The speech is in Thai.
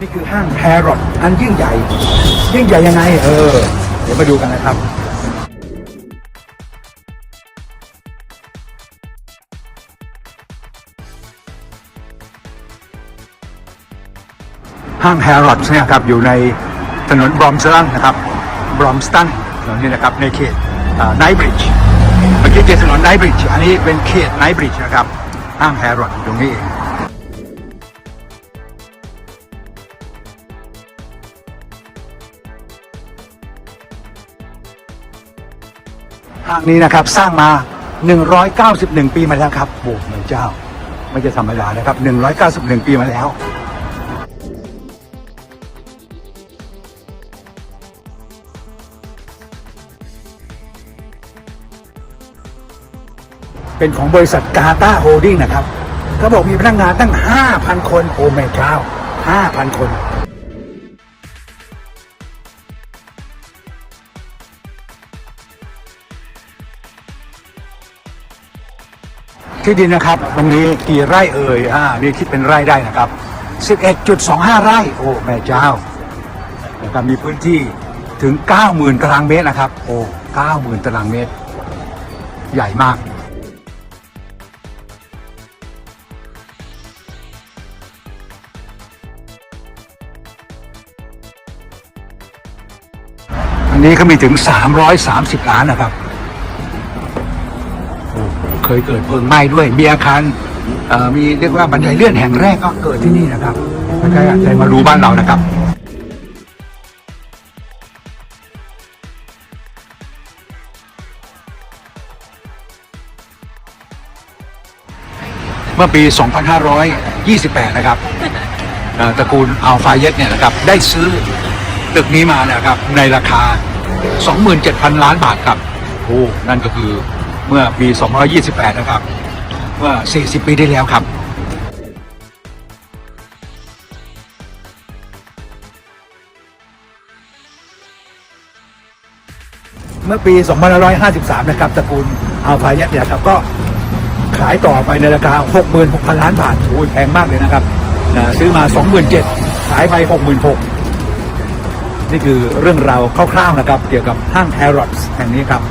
นี่คือห้างแฮร์รอดอันยิ่งใหญ่ ยิ่งใหญ่ยังไง เออ เดี๋ยวมาดูกันนะครับห้างแฮร์รอดเนี่ยครับอยู่ในถนนบรอมสตันนะครับบรอมสตันถนนนี้นะครับในเขตไนบริดจ์เมื่อกี้เจอถนนไนบริดจ์อันนี้เป็นเขตไนบริดจ์นะครับห้างแฮร์รอดตรงนี้เอง ห้างนี้นะครับสร้างมา 191 ปีมาแล้วครับโอ้พระเจ้า ไม่จะธรรมดานะครับ 191 ปีมาแล้วเป็นของบริษัทกาตาโฮลดิ้งนะครับเขาบอกมีพนักงานตั้ง 5,000 คน โอ้แม่เจ้า5,000 คน ที่ดินนะครับตรงนี้กี่ไร่เอ่ยอ่านี่คิดเป็นไร่ได้นะครับ 11.25 ไร่ โอ้แม่เจ้านะครับมีพื้นที่ถึง 90,000 ตารางเมตรนะครับ โอ้ 90,000 ตารางเมตร ใหญ่มาก อันนี้เขามีถึง 330 ล้านนะครับ เคยเกิดเพลิงไหม้ด้วยมีอาคารมีเรียกว่าบันไดเลื่อนแห่งแรกก็เกิดที่นี่นะครับใครๆใจมาดูบ้านเรานะครับเมื่อปี 2528 นะครับตระกูลอัลฟาเยตเนี่ยนะครับ ได้ซื้อตึกนี้มานะครับ ในราคา 27,000 ล้านบาทครับ โอ้ นั่นก็คือ เมื่อปี 228 นะครับ เมื่อ 40 ปีที่แล้วครับเมื่อปี 2553 นะครับตระกูลอัลฟายตเนี่ยครับก็ขายต่อไปในราคา 66,000 ล้านบาทโอ้ยแพงมากเลยนะครับนะซื้อมา 27,000 ขายไป 66,000 นี่คือเรื่องราวคร่าวๆนะครับ เกี่ยวกับห้างแฮร์รอดส์แห่งนี้ครับ